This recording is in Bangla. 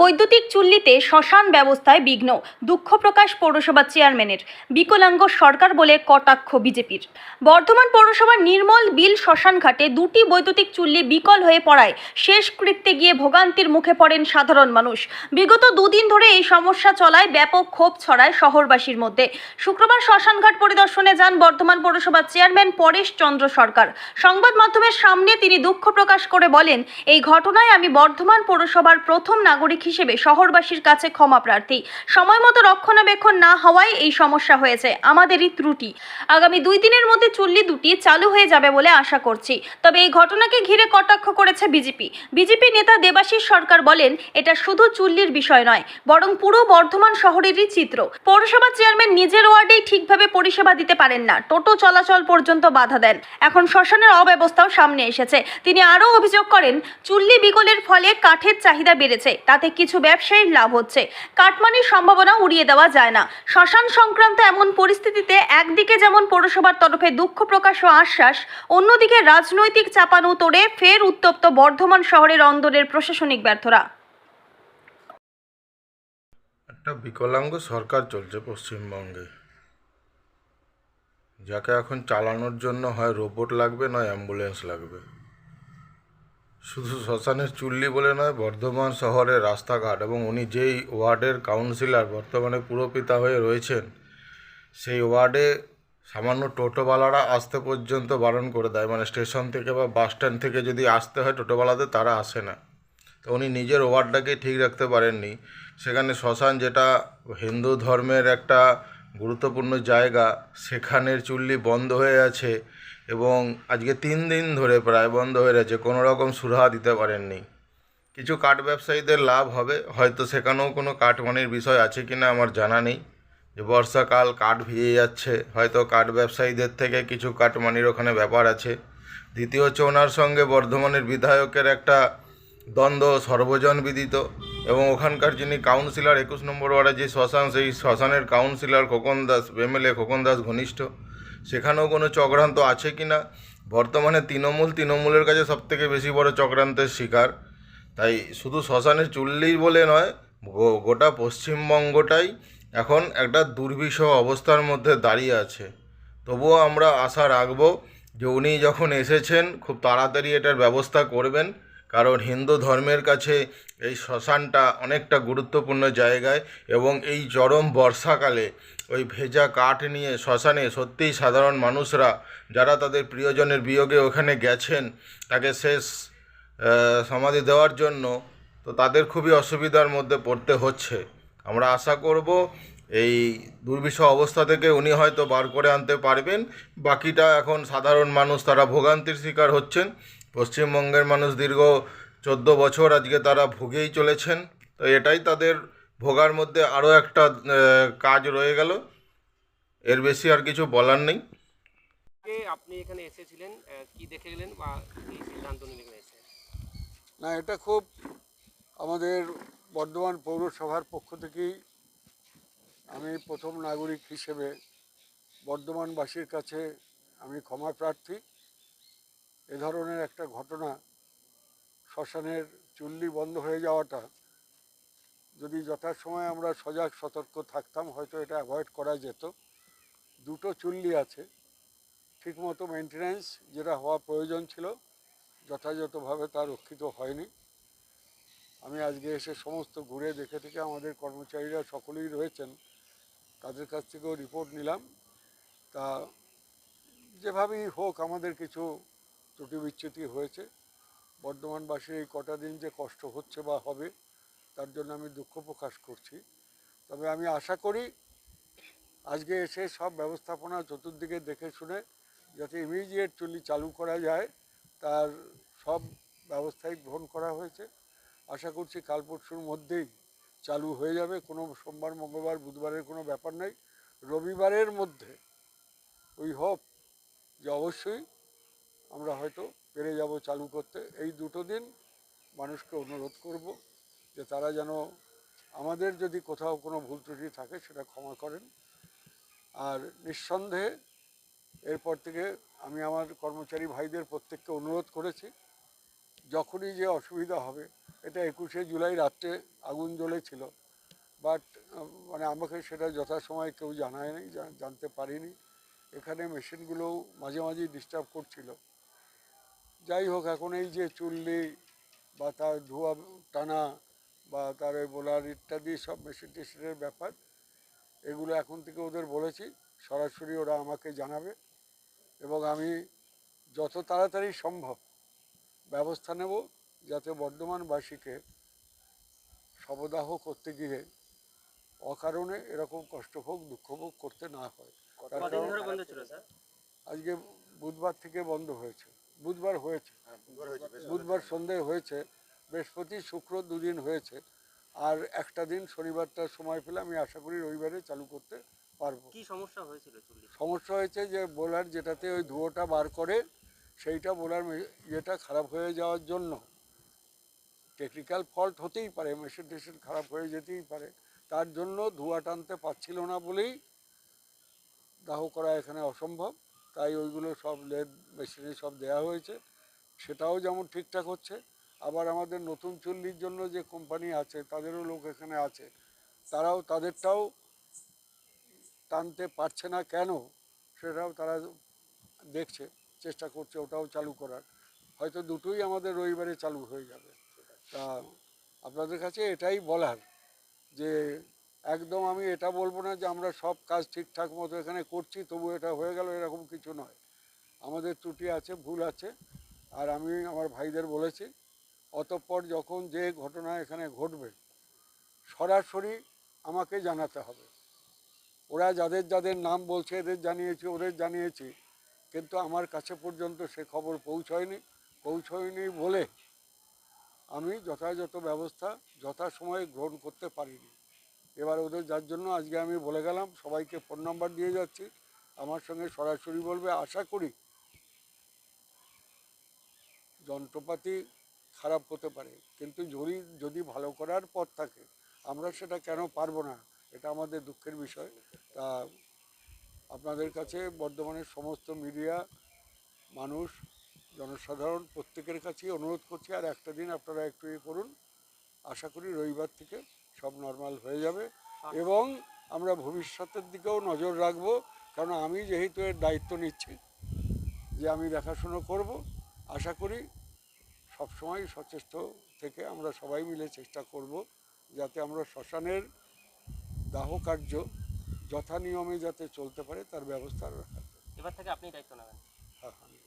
বৈদ্যুতিক চুল্লিতে শ্মশান ব্যবস্থায় বিঘ্ন, দুঃখ প্রকাশ পৌরসভা চেয়ারম্যানের, বিকলাঙ্গ সরকার বলে কটাক্ষ বিজেপির। বর্ধমান পৌরসভার নির্মল বিল শ্মশান ঘাটে দুটি বৈদ্যুতিক চুল্লি বিকল হয়ে পড়ায় শেষ শেষকৃত্যে গিয়ে ভোগান্তির মুখে পড়েন সাধারণ মানুষ। বিগত দুদিন ধরে এই সমস্যা চলায় ব্যাপক ক্ষোভ ছড়ায় শহরবাসীর মধ্যে। শুক্রবার শ্মশানঘাট পরিদর্শনে যান বর্ধমান পৌরসভার চেয়ারম্যান পরেশ চন্দ্র সরকার। সংবাদ মাধ্যমের সামনে তিনি দুঃখ প্রকাশ করে বলেন, এই ঘটনায় আমি বর্ধমান পৌরসভার প্রথম নাগরিক হিসেবে শহরবাসীর কাছে ক্ষমা প্রার্থী। সময় মতো রক্ষণাবেক্ষণ না হওয়ায় এই সমস্যা হয়েছে। আমাদেরই ত্রুটি। আগামী দুই দিনের মধ্যে চুল্লি দুটি চালু হয়ে যাবে বলে আশা করছি। তবে এই ঘটনাকে ঘিরে কটাক্ষ করেছে বিজেপি। বিজেপি নেতা দেবাশিস সরকার বলেন, এটা শুধু চুল্লির বিষয় নয়, বরং পুরো বর্ধমান শহরেরই চিত্র। পৌরসভা চেয়ারম্যান নিজের ওয়ার্ডেই ঠিকভাবে পরিষেবা দিতে পারেন না। টোটো চলাচল পর্যন্ত বাধা দেন। এখন শ্মশানের অব্যবস্থাও সামনে এসেছে। তিনি আরও অভিযোগ করেন, চুল্লি বিকলের ফলে কাঠের চাহিদা বেড়েছে। তাতে কিছু ব্যবসায়ীর লাভ হচ্ছে। কাটমানির সম্ভাবনা উড়িয়ে দেওয়া যায় না। শ্মশান সংক্রান্ত এমন পরিস্থিতিতে একদিকে যেমন পৌরসভার তরফে দুঃখ প্রকাশ ও আশ্বাস, অন্যদিকে রাজনৈতিক চাপানো তোড়ে ফের উত্তপ্ত বর্ধমান শহরের অন্দরের প্রশাসনিক ব্যর্থরা। একটা বিকলাঙ্গ সরকার চলছে পশ্চিমবঙ্গে। যাকে এখন চালানোর জন্য হয় রোবট লাগবে, নয় অ্যাম্বুলেন্স লাগবে। শুধু শ্মশানের চুল্লি বলে নয়, বর্ধমান শহরের রাস্তাঘাট এবং উনি যেই ওয়ার্ডের কাউন্সিলর, বর্তমানে পুরপিতা হয়ে রয়েছেন, সেই ওয়ার্ডে সামান্য টোটোওয়ালারা আসতে পর্যন্ত বারণ করে দেয়। মানে স্টেশন থেকে বা বাস স্ট্যান্ড থেকে যদি আসতে হয়, টোটোওয়ালাদের তারা আসে না। তো উনি নিজের ওয়ার্ডটাকে ঠিক রাখতে পারেননি। সেখানে শ্মশান যেটা হিন্দু ধর্মের একটা গুরুত্বপূর্ণ জায়গা, সেখানের চুল্লি বন্ধ হয়ে আছে। এবং আজকে তিন দিন ধরে প্রায় বন্ধ হয়ে রয়েছে, কোনো রকম সুরাহা দিতে পারেননি। কিছু কাঠ ব্যবসায়ীদের লাভ হবে, হয়তো সেখানেও কোনো কাঠমানির বিষয় আছে কি না আমার জানা নেই। যে বর্ষাকাল কাঠ ভিজে যাচ্ছে, হয়তো কাঠ ব্যবসায়ীদের থেকে কিছু কাঠমানির ওখানে ব্যাপার আছে। দ্বিতীয় হচ্ছে ওনার সঙ্গে বর্ধমানের বিধায়কের একটা দ্বন্দ্ব সর্বজন বিদিত এবং ওখানকার যিনি কাউন্সিলর, একুশ নম্বর ওয়ার্ডে যে শ্মশান, সেই শ্মশানের কাউন্সিলর খোকন দাস, এমএলএ খোকন দাস ঘনিষ্ঠ। সেখানেও কোনো চক্রান্ত আছে কি না? বর্তমানে তৃণমূল তৃণমূলের কাছে সবথেকে বেশি বড় চক্রান্তের শিকার। তাই শুধু শ্মশানের চুল্লি বলে নয় গোটা পশ্চিমবঙ্গটাই এখন একটা দুর্বিষহ অবস্থার মধ্যে দাঁড়িয়ে আছে। তবুও আমরা আশা রাখব যে উনি যখন এসেছেন, খুব তাড়াতাড়ি এটার ব্যবস্থা করবেন। কারণ হিন্দু ধর্মের কাছে এই শ্মশানটা অনেকটা গুরুত্বপূর্ণ জায়গায় এবং এই চরম বর্ষাকালে ওই ভেজা কাঠ নিয়ে শ্মশানে সত্যিই সাধারণ মানুষরা যারা তাদের প্রিয়জনের বিয়োগে ওখানে গেছেন, তাকে শেষ সমাধি দেওয়ার জন্য তো তাদের খুবই অসুবিধার মধ্যে পড়তে হচ্ছে। আমরা আশা করব এই দুর্বিষহ অবস্থা থেকে উনি হয়তো বার করে আনতে পারবেন। বাকিটা এখন সাধারণ মানুষ তারা ভোগান্তির শিকার হচ্ছেন। পশ্চিমবঙ্গের মানুষ দীর্ঘ চোদ্দ বছর আজকে তারা ভুগেই চলেছেন। তো এটাই তাদের ভোগার মধ্যে আরও একটা কাজ রয়ে গেল। এর বেশি আর কিছু বলার নেই। আপনি এখানে এসেছিলেন কি দেখে গেলেন বা কি সিদ্ধান্ত নিলেন না এটা খুব আমাদের বর্ধমান পৌরসভার পক্ষ থেকেই আমি প্রথম নাগরিক হিসেবে বর্ধমানবাসীর কাছে আমি ক্ষমা প্রার্থী। এ ধরনের একটা ঘটনা শ্মশানের চুল্লি বন্ধ হয়ে যাওয়াটা যদি যথাসময়ে আমরা সজাগ, সতর্ক থাকতাম, হয়তো এটা অ্যাভয়েড করা যেত। দুটো চুল্লি আছে, ঠিকমতো মেনটেন্যান্স যেটা হওয়া প্রয়োজন ছিল, যথাযথভাবে তা রক্ষিত হয়নি। আমি আজকে এসে সমস্ত ঘুরে দেখে থেকে আমাদের কর্মচারীরা সকলেই রয়েছেন, তাদের কাছ থেকেও রিপোর্ট নিলাম। তা যেভাবেই হোক, আমাদের কিছু ত্রুটি বিচ্যুতি হয়েছে। বর্ধমানবাসীর এই কটা দিন যে কষ্ট হচ্ছে বা হবে, তার জন্য আমি দুঃখ প্রকাশ করছি। তবে আমি আশা করি আজকে এসে সব ব্যবস্থাপনা চতুর্দিকে দেখে শুনে যাতে ইমিডিয়েট চুল্লি চালু করা যায়, তার সব ব্যবস্থাই গ্রহণ করা হয়েছে। আশা করছি কাল পরশুর মধ্যেই চালু হয়ে যাবে। কোনো সোমবার, মঙ্গলবার, বুধবারের কোনো ব্যাপার নেই। রবিবারের মধ্যে উই হোপ যে অবশ্যই আমরা হয়তো পেরে যাব চালু করতে। এই দুটো দিন মানুষকে অনুরোধ করব যে তারা যেন আমাদের যদি কোথাও কোনো ভুল ত্রুটি থাকে সেটা ক্ষমা করেন। আর নিঃসন্দেহে এরপর থেকে আমি আমার কর্মচারী ভাইদের প্রত্যেককে অনুরোধ করেছি, যখনই যে অসুবিধা হবে, এটা একুশে জুলাই রাত্রে আগুন জ্বলেছিল বাট মানে আমাকে সেটা যথাসময়ে কেউ জানায়নি, জানতে পারিনি। এখানে মেশিনগুলোও মাঝে মাঝেই ডিস্টার্ব করছিল। যাই হোক এখন এই যে চুল্লি বা তার ধোয়া টানা বা তার ওই বোলার ইত্যাদি সব মেশিন টেশিনের ব্যাপার এগুলো এখন থেকে ওদের বলেছি সরাসরি ওরা আমাকে জানাবে এবং আমি যত তাড়াতাড়ি সম্ভব ব্যবস্থা নেব যাতে বর্ধমানবাসীকে শবদাহ করতে গিয়ে অকারণে এরকম কষ্টভোগ দুঃখভোগ করতে না হয়। আজকে বুধবার থেকে বন্ধ হয়েছে। বুধবার হয়েছে। বুধবার সন্ধ্যায় হয়েছে বৃহস্পতি শুক্র দুদিন হয়েছে। আর একটা দিন শনিবারটা সময় পেলে আমি আশা করি রবিবারে চালু করতে পারব। কি সমস্যা হয়েছিল সমস্যা হয়েছে যে বোলার যেটাতে ওই ধুয়োটা বার করে সেইটা বোলার ইয়েটা খারাপ হয়ে যাওয়ার জন্য টেকনিক্যাল ফল্ট হতেই পারে মেশিন টেশিন খারাপ হয়ে যেতেই পারে। তার জন্য ধোঁয়া টানতে পারছিল না বলেই দাহ করা এখানে অসম্ভব। তাই ওইগুলো সব লেদ, মেশিনে সব দেওয়া হয়েছে। সেটাও যেমন ঠিকঠাক হচ্ছে, আবার আমাদের নতুন চুল্লির জন্য যে কোম্পানি আছে, তাদেরও লোক এখানে আছে, তারাও তাদেরটাও টানতে পারছে না কেন, সেটাও তারা দেখছে, চেষ্টা করছে ওটাও চালু করার। হয়তো দুটোই আমাদের রবিবারে চালু হয়ে যাবে। তা আপনাদের কাছে এটাই বলার যে একদম আমি এটা বলব না যে আমরা সব কাজ ঠিকঠাক মতো এখানে করছি, তবু এটা হয়ে গেল, এরকম কিছু নয়। আমাদের ত্রুটি আছে, ভুল আছে, আর আমি আমার ভাইদের বলেছি, অতঃপর যখন যে ঘটনা এখানে ঘটবে, সরাসরি আমাকে জানাতে হবে। ওরা যাদের যাদের নাম বলছে, এদের জানিয়েছি, ওদের জানিয়েছি, কিন্তু আমার কাছে পর্যন্ত সে খবর পৌঁছয়নি। পৌঁছয়নি বলে আমি যথাযথ ব্যবস্থা যথাসময়ে গ্রহণ করতে পারিনি। এবার ওদের যার জন্য আজকে আমি বলে গেলাম, সবাইকে ফোন নাম্বার দিয়ে যাচ্ছি। আমার সঙ্গে সরাসরি বলবে, আশা করি যন্ত্রপাতি খারাপ হতে পারে, কিন্তু যদি যদি ভালো করার পথ থাকে, আমরা সেটা কেন পারব না? এটা আমাদের দুঃখের বিষয়। তা আপনাদের কাছে বর্ধমানের সমস্ত মিডিয়া, মানুষ, জনসাধারণ প্রত্যেকের কাছেই অনুরোধ করছি, আর একটা দিন আপনারা একটু ইয়ে করুন। আশা করি রবিবার থেকে সব নর্মাল হয়ে যাবে এবং আমরা ভবিষ্যতের দিকেও নজর রাখব কারণ আমি যেহেতু এর দায়িত্ব নিচ্ছি যে আমি দেখাশুনো করব আশা করি সবসময় সচেষ্ট থেকে আমরা সবাই মিলে চেষ্টা করব যাতে আমরা শ্মশানের দাহ কার্য যথা নিয়মে যাতে চলতে পারে তার ব্যবস্থা রাখা এবার থেকে আপনি দায়িত্ব নেবেন। হ্যাঁ, আমি